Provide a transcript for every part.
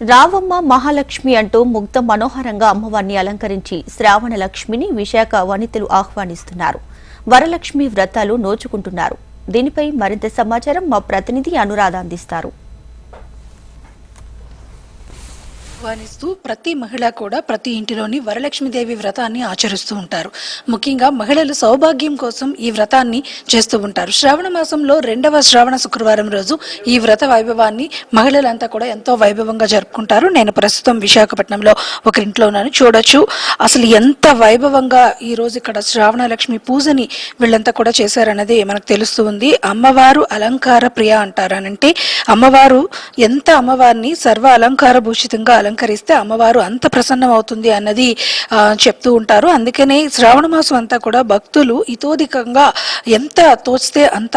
రావమ్మ మహాలక్ష్మి అంటూ ముగ్ధ మనోహరంగా అమ్మవారిని అలంకరించి శ్రావణ లక్ష్మిని విశాఖ వనితలు ఆహ్వానిస్తున్నారు. వరలక్ష్మి వ్రతాలు నోచుకుంటున్నారు. దీనిపై మరింత సమాచారం మా ప్రతినిధి అనురాధ అందిస్తారు. ఆహ్వానిస్తూ ప్రతి మహిళ కూడా ప్రతి ఇంటిలోని వరలక్ష్మీదేవి వ్రతాన్ని ఆచరిస్తూ ఉంటారు. ముఖ్యంగా మహిళలు సౌభాగ్యం కోసం ఈ వ్రతాన్ని చేస్తూ ఉంటారు. శ్రావణ మాసంలో రెండవ శ్రావణ శుక్రవారం రోజు ఈ వ్రత వైభవాన్ని మహిళలంతా కూడా ఎంతో వైభవంగా జరుపుకుంటారు. నేను ప్రస్తుతం విశాఖపట్నంలో ఒక ఇంట్లో ఉన్నాను. చూడొచ్చు అసలు ఎంత వైభవంగా ఈ రోజు ఇక్కడ శ్రావణ లక్ష్మి పూజని వీళ్ళంతా కూడా చేశారన్నది మనకు తెలుస్తూ ఉంది. అమ్మవారు అలంకార ప్రియ అంటారనంటే అమ్మవారు ఎంత అమ్మవారిని సర్వ అలంకార భూషితంగా అలంకరిస్తే అమ్మవారు అంత ప్రసన్నం అవుతుంది అన్నది చెప్తూ ఉంటారు. అందుకనే శ్రావణ మాసం అంతా కూడా భక్తులు ఇతోధికంగా ఎంత తోచితే అంత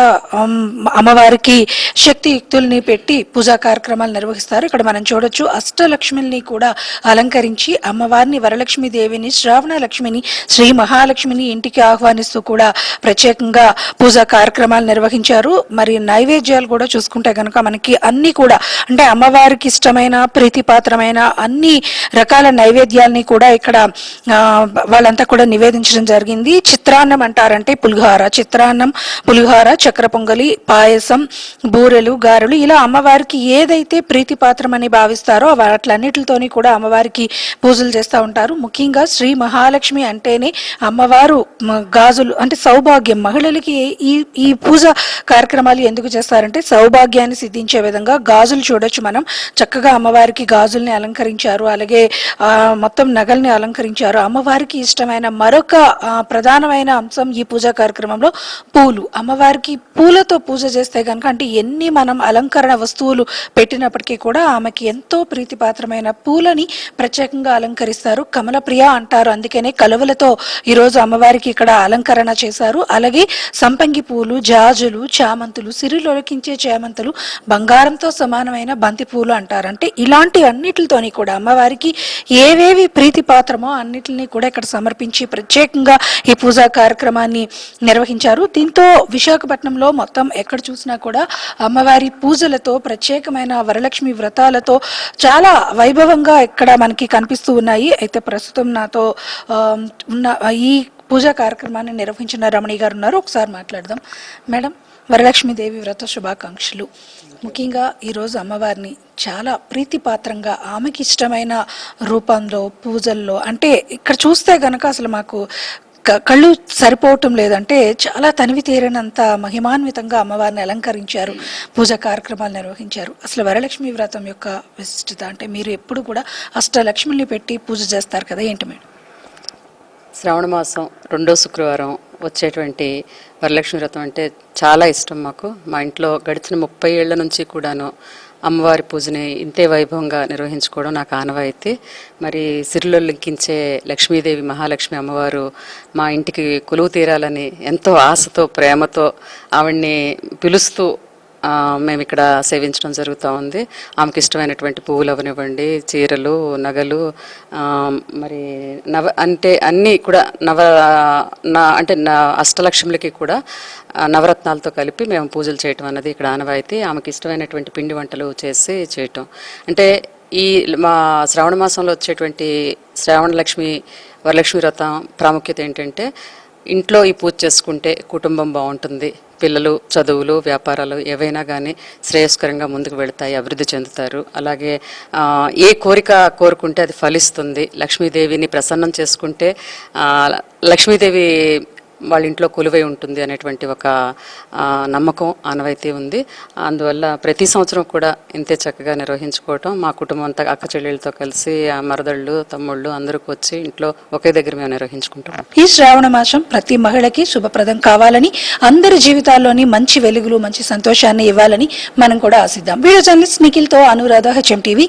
అమ్మవారికి శక్తియుక్తుల్ని పెట్టి పూజా కార్యక్రమాలు నిర్వహిస్తారు. ఇక్కడ మనం చూడొచ్చు అష్టలక్ష్మిని కూడా అలంకరించి అమ్మవారిని వరలక్ష్మి దేవిని శ్రావణ లక్ష్మిని శ్రీ మహాలక్ష్మిని ఇంటికి ఆహ్వానిస్తూ కూడా ప్రత్యేకంగా పూజా కార్యక్రమాలు నిర్వహించారు. మరి నైవేద్యాలు కూడా చూసుకుంటే కనుక మనకి అన్ని కూడా అంటే అమ్మవారికి ఇష్టమైన ప్రీతిపాత్రమైన అన్ని రకాల నైవేద్యాల్ని కూడా ఇక్కడ వాళ్ళంతా కూడా నివేదించడం జరిగింది. చిత్రాన్నం అంటారంటే పులిహోర. చిత్రాన్నం పులిహోర చక్ర పొంగలి పాయసం బూరెలు గారెలు ఇలా అమ్మవారికి ఏదైతే ప్రీతిపాత్రమని భావిస్తారో వాటిలన్నిటితోని కూడా అమ్మవారికి పూజలు చేస్తూ ఉంటారు. ముఖ్యంగా శ్రీ మహాలక్ష్మి అంటేనే అమ్మవారు గాజులు అంటే సౌభాగ్యం. మహిళలకి ఈ ఈ పూజ కార్యక్రమాలు ఎందుకు చేస్తారంటే సౌభాగ్యాన్ని సిద్ధించే విధంగా గాజులు చూడొచ్చు మనం. చక్కగా అమ్మవారికి గాజుల్ని అలంకరించారు అలంకరించారు. అలాగే మొత్తం నగల్ని అలంకరించారు. అమ్మవారికి ఇష్టమైన మరొక ప్రధానమైన అంశం ఈ పూజా కార్యక్రమంలో పూలు. అమ్మవారికి పూలతో పూజ చేస్తే కనుక అంటే ఎన్ని మనం అలంకరణ వస్తువులు పెట్టినప్పటికీ కూడా ఆమెకి ఎంతో ప్రీతిపాత్రమైన పూలని ప్రత్యేకంగా అలంకరిస్తారు. కమలప్రియ అంటారు. అందుకనే కలువలతో ఈరోజు అమ్మవారికి ఇక్కడ అలంకరణ చేశారు. అలాగే సంపంగి పూలు జాజులు చామంతులు సిరిలొలకించే చామంతులు బంగారంతో సమానమైన బంతి పూలు అంటారు. అంటే ఇలాంటి అన్నిటితోని కూడా అమ్మవారికి ఏవేవి ప్రీతిపాత్రమో అన్నిటిని కూడా ఇక్కడ సమర్పించి ప్రత్యేకంగా ఈ పూజా కార్యక్రమాన్ని నిర్వహించారు. దీంతో విశాఖపట్నంలో మొత్తం ఎక్కడ చూసినా కూడా అమ్మవారి పూజలతో ప్రత్యేకమైన వరలక్ష్మి వ్రతాలతో చాలా వైభవంగా ఇక్కడ మనకి కనిపిస్తూ ఉన్నాయి. అయితే ప్రస్తుతం నాతో ఉన్న ఈ పూజా కార్యక్రమాన్ని నిర్వహించిన రమణి గారు ఉన్నారు. ఒకసారి మాట్లాడదాం. మేడం వరలక్ష్మీదేవి వ్రత శుభాకాంక్షలు. ముఖ్యంగా ఈరోజు అమ్మవారిని చాలా ప్రీతిపాత్రంగా ఆమెకి ఇష్టమైన రూపంలో పూజల్లో అంటే ఇక్కడ చూస్తే గనక అసలు మాకు కళ్ళు సరిపోవటం లేదంటే చాలా తనివి తీరనంత మహిమాన్వితంగా అమ్మవారిని అలంకరించారు పూజ కార్యక్రమాలు నిర్వహించారు. అసలు వరలక్ష్మి వ్రతం యొక్క విశిష్టత అంటే మీరు ఎప్పుడు కూడా అష్టలక్ష్మిని పెట్టి పూజ చేస్తారు కదా ఏంటి మేడం? శ్రావణ మాసం రెండో శుక్రవారం వచ్చేటువంటి వరలక్ష్మి వ్రతం అంటే చాలా ఇష్టం మాకు. మా ఇంట్లో గడిచిన ముప్పై ఏళ్ళ నుంచి కూడాను అమ్మవారి పూజని ఇంతే వైభవంగా నిర్వహించుకోవడం నాకు ఆనవాయితీ. మరి సిరిలో లింకించే లక్ష్మీదేవి మహాలక్ష్మి అమ్మవారు మా ఇంటికి కొలువు తీరాలని ఎంతో ఆశతో ప్రేమతో ఆవిడ్ని పిలుస్తూ మేము ఇక్కడ సేవించడం జరుగుతూ ఉంది. ఆమెకి ఇష్టమైనటువంటి పువ్వులు అవనివ్వండి చీరలు నగలు మరి నవ అంటే అన్నీ కూడా నవ నా అంటే నా అష్టలక్ష్ములకి కూడా నవరత్నాలతో కలిపి మేము పూజలు చేయటం అన్నది ఇక్కడ ఆనవాయితీ. ఆమెకి ఇష్టమైనటువంటి పిండి వంటలు చేసి చేయటం. అంటే ఈ మా శ్రావణ మాసంలో వచ్చేటువంటి శ్రావణ లక్ష్మి వరలక్ష్మి వ్రతం ప్రాముఖ్యత ఏంటంటే ఇంట్లో ఈ పూజ చేసుకుంటే కుటుంబం బాగుంటుంది. పిల్లలు చదువులు వ్యాపారాలు ఏవైనా కానీ శ్రేయస్కరంగా ముందుకు వెళతాయి అభివృద్ధి చెందుతారు. అలాగే ఏ కోరిక కోరుకుంటే అది ఫలిస్తుంది. లక్ష్మీదేవిని ప్రసన్నం చేసుకుంటే లక్ష్మీదేవి వాళ్ళ ఇంట్లో కొలువై ఉంటుంది అనేటువంటి ఒక నమ్మకం ఆనవైతే ఉంది. అందువల్ల ప్రతి సంవత్సరం కూడా ఇంతే చక్కగా నిర్వహించుకోవటం. మా కుటుంబం అంతా అక్క చెల్లెళ్ళతో కలిసి ఆ మరదళ్ళు తమ్ముళ్ళు అందరికి వచ్చి ఇంట్లో ఒకే దగ్గర మేము నిర్వహించుకుంటాం. ఈ శ్రావణ మాసం ప్రతి మహిళకి శుభప్రదం కావాలని అందరి జీవితాల్లోని మంచి వెలుగులు మంచి సంతోషాన్ని ఇవ్వాలని మనం కూడా ఆశిద్దాం. వీడియో జర్నలిస్ట్ నిఖిల్తో అనురాధ హెచ్ఎం టీవీ.